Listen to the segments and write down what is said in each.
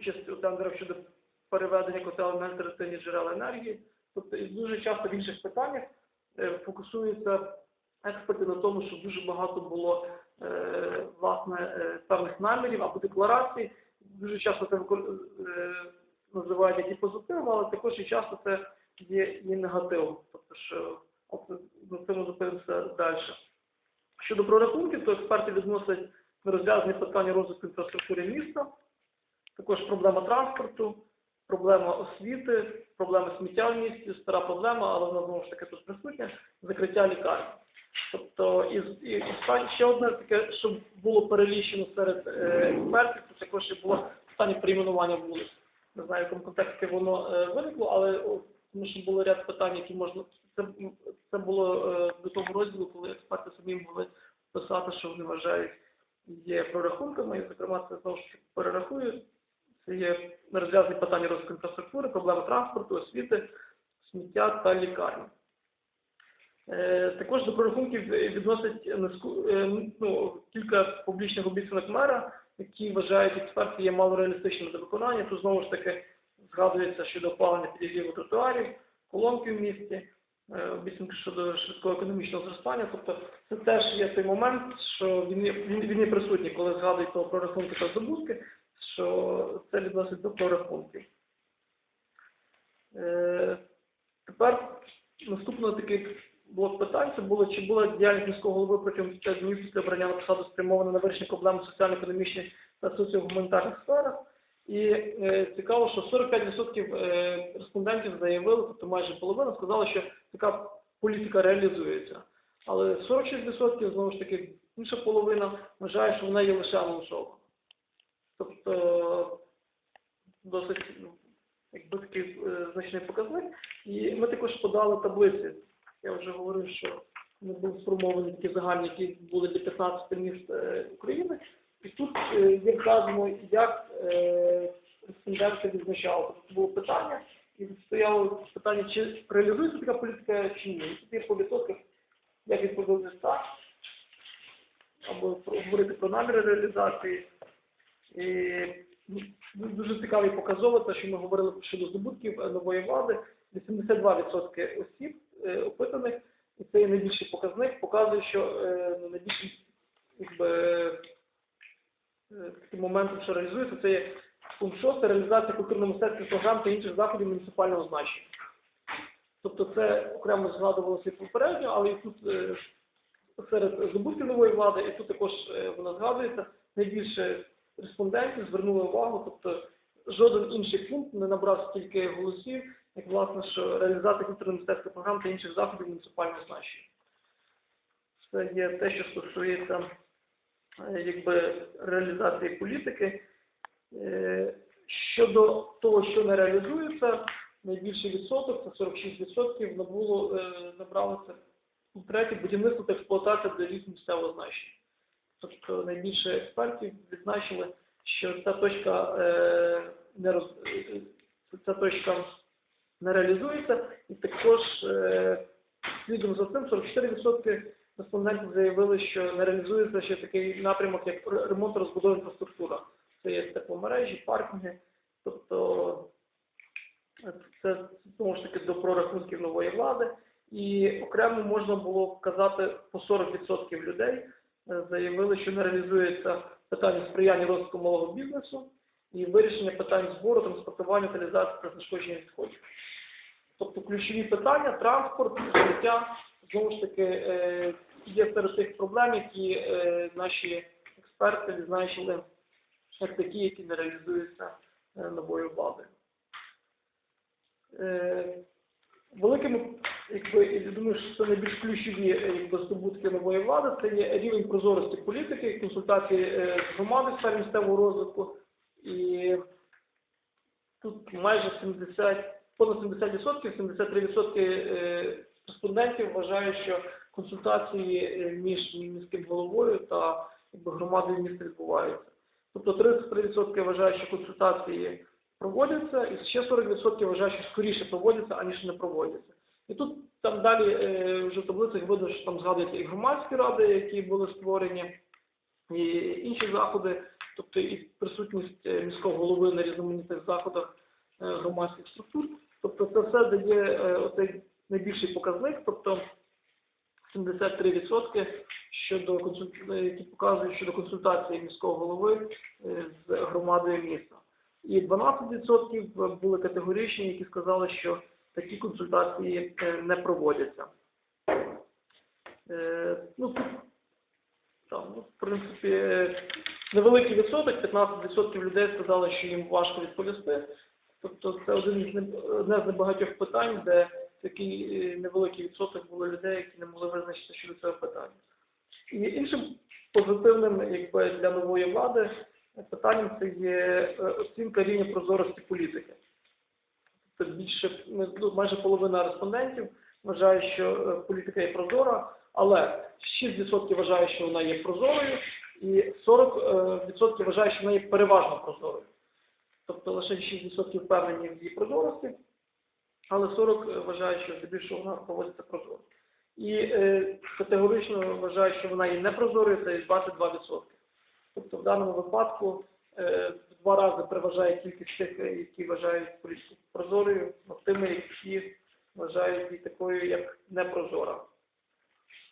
участь у тендерах щодо переведення котелень на альтернативні джерела енергії. Тобто і дуже часто в інших питаннях е, фокусуються експерти на тому, що дуже багато було е, власне е, певних намірів або декларацій. Дуже часто це називають як і позитивом, але також і часто це є і негативом. Тобто, що на цьому зупинимося далі. Щодо прорахунків, то експерти відносять розв'язані питання розвитку інфраструктури міста, також проблема транспорту, проблема освіти, проблема сміття в місті, стара проблема, але вона знову ж таки тут присутня, закриття лікарні. Тобто, і, і, і ще одне таке, що було перелічено серед е, експертів, це також і було питання перейменування вулиць. Не знаю, в якому контексті воно е, виникло, але тому що було ряд питань, які можна. Це, це було е, до того розділу, коли експерти самі могли писати, що вони вважають є прорахунками, і, зокрема, це знову ж перерахую. Це є розв'язані питання розвитку інфраструктури, проблеми транспорту, освіти, сміття та лікарні. Е, Також до прорахунків відносять низку- е, ну, кілька публічних обіцянок мера, які вважають експерти є малореалістичними до виконання. Тут знову ж таки згадується щодо опалення підігріву тротуарів, колонки в місті, е, обіцянки щодо швидкого економічного зростання. Тобто це теж є той момент, що він він, він є присутній, коли згадують про прорахунки та здобутки, що це відносить до прорахунків. Е, Тепер наступний такий блок питань це було, чи була діяльність міського голови протягом п'яти днів після обрання на посаду спрямована на вирішення проблем соціально-економічних та соціогуманітарних сферах. І е, цікаво, що 45% е, респондентів заявили, тобто майже половина, сказали, що така політика реалізується. Але 46% знову ж таки інша половина вважає, що вона є лише анонсована. Тобто досить ну, якби такий е, значний показник. І ми також подали таблиці. Я вже говорив, що ми були сформовані такі загальні, які були для 15 міст е, України. І тут е, є вказано, як е, респонденти відзначали. Тобто було питання, і стояло питання, чи реалізується така політика, чи ні. І тут є по відсотках, як відповіли так, або говорити про наміри реалізації. Дуже цікавий показово, те, що ми говорили щодо здобутків е, нової влади. 82% осіб е, опитаних, і це найбільший показник, показує, що е, ну, найбільший е, таким моментом, що реалізується, це є пункт 6 реалізація культурно-мистецьких програм та інших заходів муніципального значення. Тобто це окремо згадувалося попередньо, але і тут серед здобутків нової влади, і тут також вона згадується, найбільше респондентів звернули увагу, тобто жоден інший пункт не набрав стільки голосів, як власне, що реалізація культурно-мистецьких програм та інших заходів муніципального значення. Це є те, що стосується е, якби, реалізації політики. Е, Щодо того, що не реалізується, найбільший відсоток, це 46%, набуло, е, набрало це третє будівництво та експлуатація доріг місцевого значення. Тобто найбільше експертів відзначили, що ця точка е, не роз... е, ця точка не реалізується, і також е, слідом за цим 44% респондентів заявили, що не реалізується ще такий напрямок, як ремонт розбудова інфраструктура. Це є тепломережі, паркінги, тобто е, це знову ж таки до прорахунків нової влади. І окремо можна було вказати по 40% людей е, заявили, що не реалізується питання сприяння розвитку малого бізнесу і вирішення питань збору, транспортування, утилізації та знешкодження відходів. Тобто ключові питання, транспорт, життя, знову ж таки, е, є серед тих проблем, які е, наші експерти відзначили як такі, які не реалізуються е, новою владою. Великими, якби, я думаю, що це найбільш ключові е, якби, здобутки нової влади, це є рівень прозорості політики, консультації е, з громади сфері місцевого розвитку. І тут майже 70, понад 70%, 73% е, респондентів вважають, що консультації між міським головою та якби, громадою міста відбуваються. Тобто 33% вважають, що консультації проводяться, і ще 40% вважають, що скоріше проводяться, аніж не проводяться. І тут там далі е, вже в таблицях видно, що там згадуються і громадські ради, які були створені, і інші заходи тобто і присутність е, міського голови на різноманітних заходах е, громадських структур. Тобто це все дає е, оцей найбільший показник, тобто 73% щодо е, які показують щодо консультації міського голови е, з громадою міста. І 12% були категоричні, які сказали, що такі консультації е, не проводяться. Е, Ну, там, ну, в принципі, е, невеликий відсоток, 15% людей сказали, що їм важко відповісти. Тобто це одне з небагатьох питань, де такий невеликий відсоток було людей, які не могли визначитися щодо цього питання. І іншим позитивним якби, для нової влади питанням це є оцінка рівня прозорості політики. Тобто більше ну, майже половина респондентів вважає, що е, політика є прозора, але 6% вважає, що вона є прозорою, і 40% вважає, що вона є переважно прозорою. Тобто лише 6% впевнені в її прозорості, але 40% вважають, що здебільшого вона проводиться прозоро. І е, категорично вважають, що вона є непрозорою, це є 22%. Тобто в даному випадку е, два рази переважає кількість тих, е, які вважають політику прозорою, над тими, які вважають її такою, як непрозора.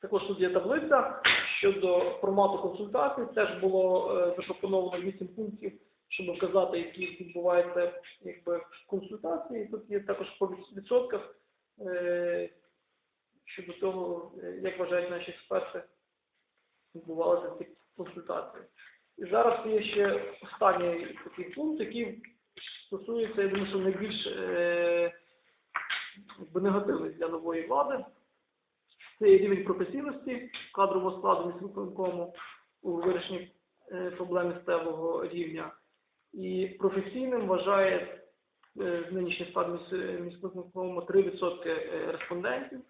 Також тут є таблиця щодо формату консультацій. Теж було е, запропоновано 8 пунктів, щоб вказати, які відбуваються якби, консультації. Тут є також по відсотках е, щодо того, як вважають наші експерти, відбувалися ці консультації. І зараз є ще останній такий пункт, який стосується, я думаю, що найбільш е, негативний для нової влади. Це є рівень професійності кадрового складу міськвиконкому у вирішенні е, проблем місцевого рівня. І професійним вважає е, нинішній склад міс- міськвиконкому 3% е, респондентів,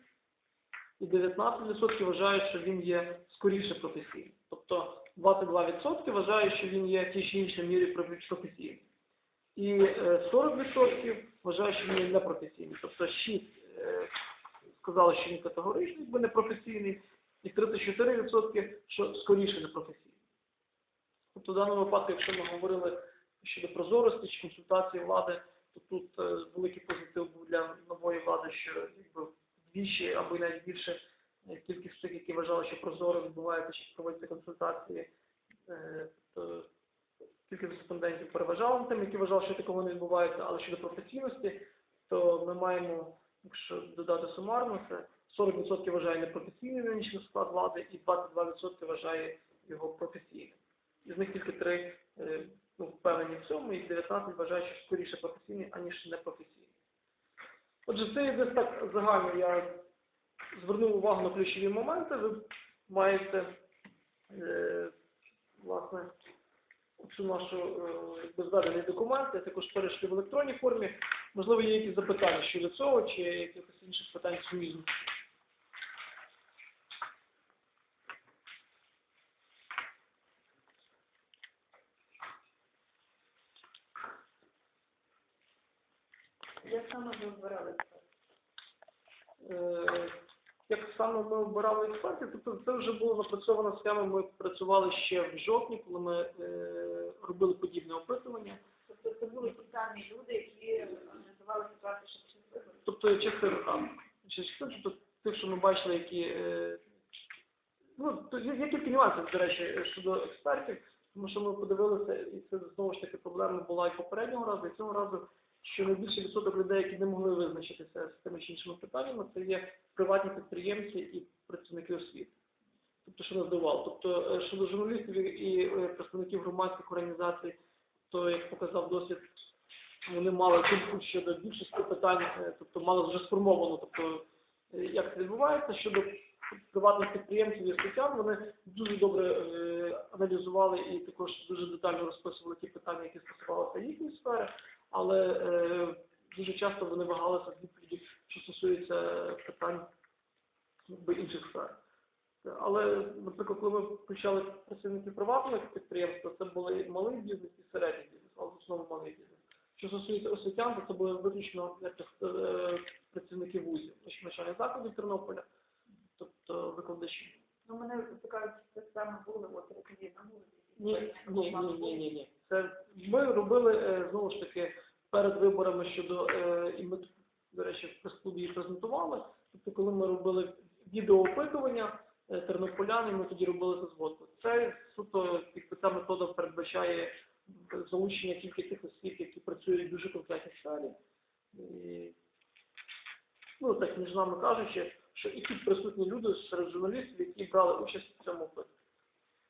і 19% вважають, що він є скоріше професійним. Тобто 22% вважають, що він є в тій чи іншій мірі професійним. І е, 40% вважають, що він є непрофесійний. Тобто 6 е, сказали, що він категоричний, якби непрофесійний, і 34% що скоріше непрофесійний. Тобто в даному випадку, якщо ми говорили щодо прозорості чи консультації влади, то тут е, великий позитив був для нової влади, що якби двічі або навіть більше е, кількість тих, які вважали, що прозоро відбувається чи проводяться консультації, е, то кількість респондентів переважала тим, які вважали, що такого не відбувається, але щодо професійності, то ми маємо, якщо додати сумарно, це 40% вважає непрофесійний нинішній склад влади і 22% вважає його професійним. Із них тільки три е, ну, впевнені в цьому, і 19 вважають, що скоріше професійний, аніж непрофесійний. Отже, це десь так загально я звернув увагу на ключові моменти. Ви маєте е, власне цю нашу е, зведений документ, я також перейшли в електронній формі. Можливо, є якісь запитання щодо цього чи якихось інших питань сумізну. Як саме ви обирали це? Як саме ми обирали експертів, тобто це вже була напрацьована схема. Ми працювали ще в жовтні, коли ми е, робили подібне опитування. Тобто це були ті самі люди, які аналізували ситуацію ще під час виборів? Тобто частина там, частина, тобто тих, що ми бачили, які е, ну то є, є кілька нюансів, до речі, щодо експертів, тому що ми подивилися, і це знову ж таки проблема була і попереднього разу, і цього разу, що найбільший відсоток людей, які не могли визначитися з тими чи іншими питаннями, це є приватні підприємці і працівники освіти. Тобто, що нас здивувало. Тобто, е, щодо журналістів і е, представників громадських організацій, то як показав досвід, вони мали думку щодо більшості питань, е, тобто мали вже сформовано, тобто як це відбувається щодо приватних підприємців і освітян, вони дуже добре е, аналізували і також дуже детально розписували ті питання, які стосувалися їхньої сфери, але е, дуже часто вони вагалися з відповіді, що стосується питань якби, інших сфер. Але, наприклад, коли ми включали працівників приватних підприємств, це були малий бізнес і середній бізнес, але в основному малий бізнес. Що стосується освітян, то це були виключно е, працівники вузів, навчальних закладів Тернополя, тобто викладачі. Ну, мене цікавить, це саме були от на вулиці, Ні, ні, ні, ні, ні, ні. Це ми робили е, знову ж таки перед виборами щодо е, і ми до речі в прес-клубі її презентували. Тобто, коли ми робили відеоопитування е, тернополяни, ми тоді робили це згодку. Це суто якби, ця метода передбачає залучення тільки тих осіб, які працюють в дуже конкретній сфері. Ну так між нами кажучи, що і тут присутні люди серед журналістів, які брали участь в цьому опитуванні.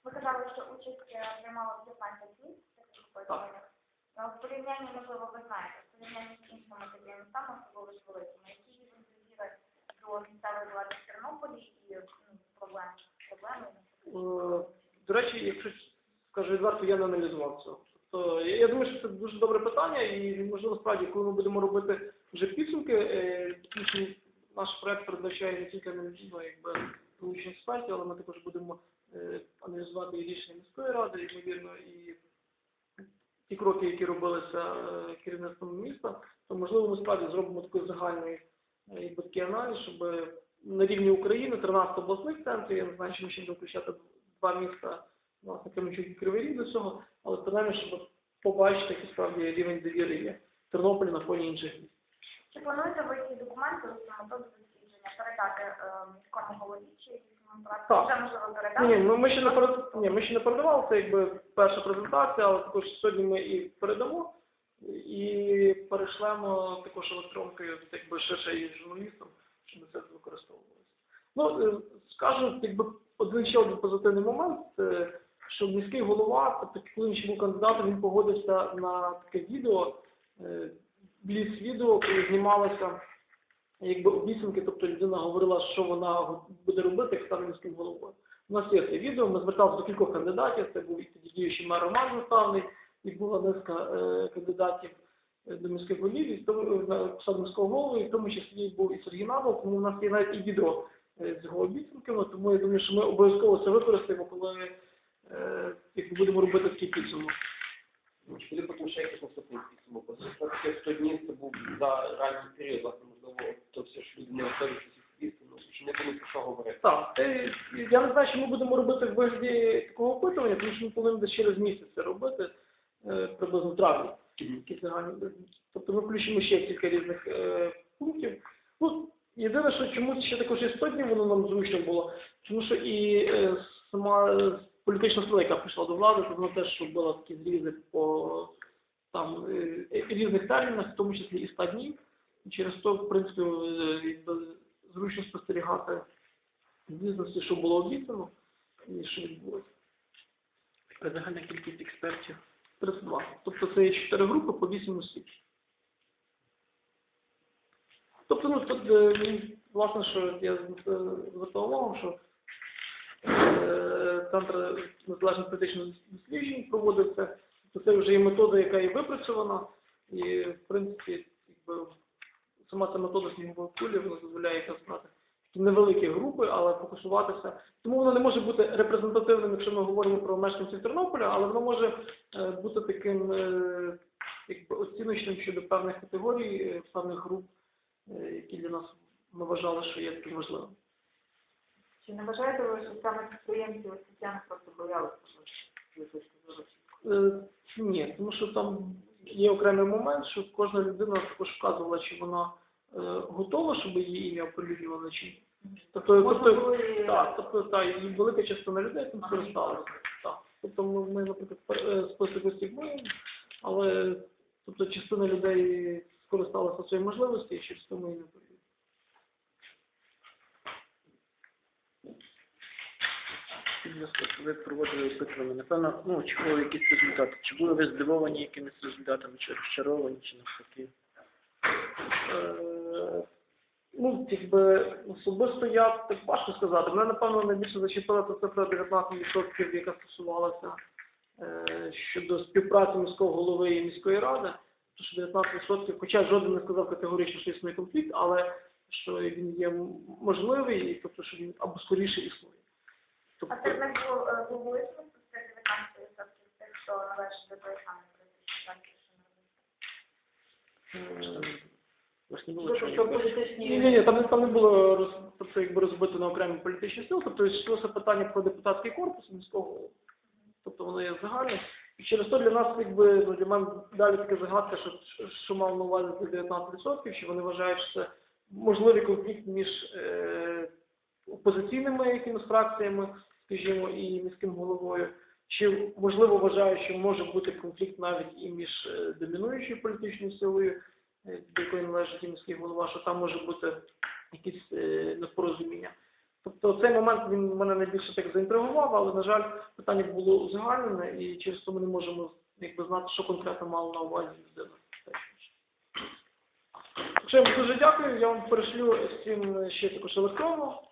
Ви казали, що участь е, приймало 15 в таких опитуваннях. Е, В порівнянні, можливо, ви знаєте, в порівнянні з іншими такими містами, особливо з великими, які є довіри до місцевої влади в Тернополі і ну, проблем, проблеми? Е, До речі, якщо скажу відверто, я не аналізував цього. Тобто, я, думаю, що це дуже добре питання, і можливо справді, коли ми будемо робити вже підсумки, е, наш проект передбачає не тільки ну, якби експертів, але ми також будемо аналізувати і рішення міської ради, ймовірно, і ті кроки, які робилися е, керівництвом міста, то можливо ми справді зробимо такий загальний е, такий аналіз, щоб на рівні України 13 обласних центрів, я не знаю, чи ми ще включати два міста, власне, Кременчук і Кривий Ріг до цього, але принаймні, щоб побачити, який справді рівень довіри є в Тернополі на фоні інших міст. Чи плануєте ви ці документи, методу дослідження, передати е, міському голові чи Так. вже можливо передати? Ні, ми, ми ще не перед... Ні, ми ще не передавали, це якби перша презентація, але також сьогодні ми і передамо і перейшлемо також електронкою, якби ширше і журналістам, щоб це використовувалося. Ну, е, скажу, якби один ще один позитивний момент, е, що міський голова, тобто він ще він погодився на таке відео, е, бліц відео, коли знімалося якби обіцянки, тобто людина говорила, що вона буде робити, як стане міським головою. У нас є це відео, ми зверталися до кількох кандидатів, це був і тоді діючий мер Роман Заставний, і була низка е, кандидатів е, до міських голів, і в на посаду міського голови, і в тому числі був і Сергій Навол, тому у нас є навіть і відео е, з його обіцянками, тому я думаю, що ми обов'язково це використаємо, коли е, як ми будемо робити такий підсумок. Чи буде потім ще якийсь наступний підсумок? Таке 100 днів це був за ранній період, власне, то все ж люди не щось відповісти, ну, не буде про що говорити. Так, е, я не знаю, що ми будемо робити в вигляді такого опитування, тому що ми повинні десь через місяць це робити, е, приблизно в травні. якісь загальні. Тобто ми включимо ще кілька різних е, пунктів. Ну, єдине, що чомусь ще також і 100 днів воно нам зручно було, тому що і е, сама політична сила, яка прийшла до влади, то вона теж робила такі зрізи по там е, різних термінах, в тому числі і 100 днів. І через то, в принципі, е, зручно спостерігати в бізнесі, що було обіцяно і що відбулося. Загальна кількість експертів. 32. Тобто це є 4 групи по 8 осіб. Тобто, ну, тут, е, власне, що я звертав увагу, що е, Центр незалежних політичних досліджень проводиться, тобто це вже є метода, яка є випрацьована, і, в принципі, якби, сама ця метода снігової кулі, вона дозволяє якраз знати такі невеликі групи, але фокусуватися. Тому воно не може бути репрезентативним, якщо ми говоримо про мешканців Тернополя, але воно може е, бути таким е, якби оціночним щодо певних категорій, е, певних груп, які для нас ми вважали, що є таким важливим. Чи не вважаєте ви, що саме підприємці освітяни просто боялися? Ні, тому що там є окремий момент, що кожна людина також вказувала, чи вона е, готова, щоб її ім'я оприлюднювали, чи ні. Тобто, тобто, так, тобто, так, і велика частина людей цим скористалася. Так. Тобто ми, ми наприклад, пер- е, список осіб маємо, але тобто, частина людей скористалася своєю можливості, і через тому і не повірили. Ви проводили опитування. Напевно, ну, очікували якісь результати. Чи були ви здивовані якимись результатами, чи розчаровані, чи навпаки? Е, Ну, якби особисто я так важко сказати. Мене, напевно, найбільше зачепила ця цифра 19%, яка стосувалася е, щодо співпраці міського голови і міської ради. Тому що 19%, хоча жоден не сказав категорично, що існує конфлікт, але що він є можливий, тобто, що він або скоріше існує. Е, був висновок з цих 19% тих, що належить до тої самої політичної партії, що не робиться? е, У вас не було чого? Ні, ні, ні, там, не- там не було роз, тобто, якби розбито на окремі політичні сили, тобто йшлося питання про депутатський корпус міського тобто воно є загальне. І через то для нас, якби, ну, для мене далі така загадка, що, що мав на увазі ці 19%, що вони вважають, що це можливий конфлікт між е, опозиційними якимись фракціями, скажімо, і міським головою, чи можливо вважають, що може бути конфлікт навіть і між е, домінуючою політичною силою, е, до якої належить і міський голова, що там може бути якісь е, непорозуміння. Тобто цей момент він мене найбільше так заінтригував, але, на жаль, питання було узагальнене, і через це ми не можемо якби, знати, що конкретно мала на увазі людина. Так що я вам дуже дякую, я вам перешлю всім ще також електронно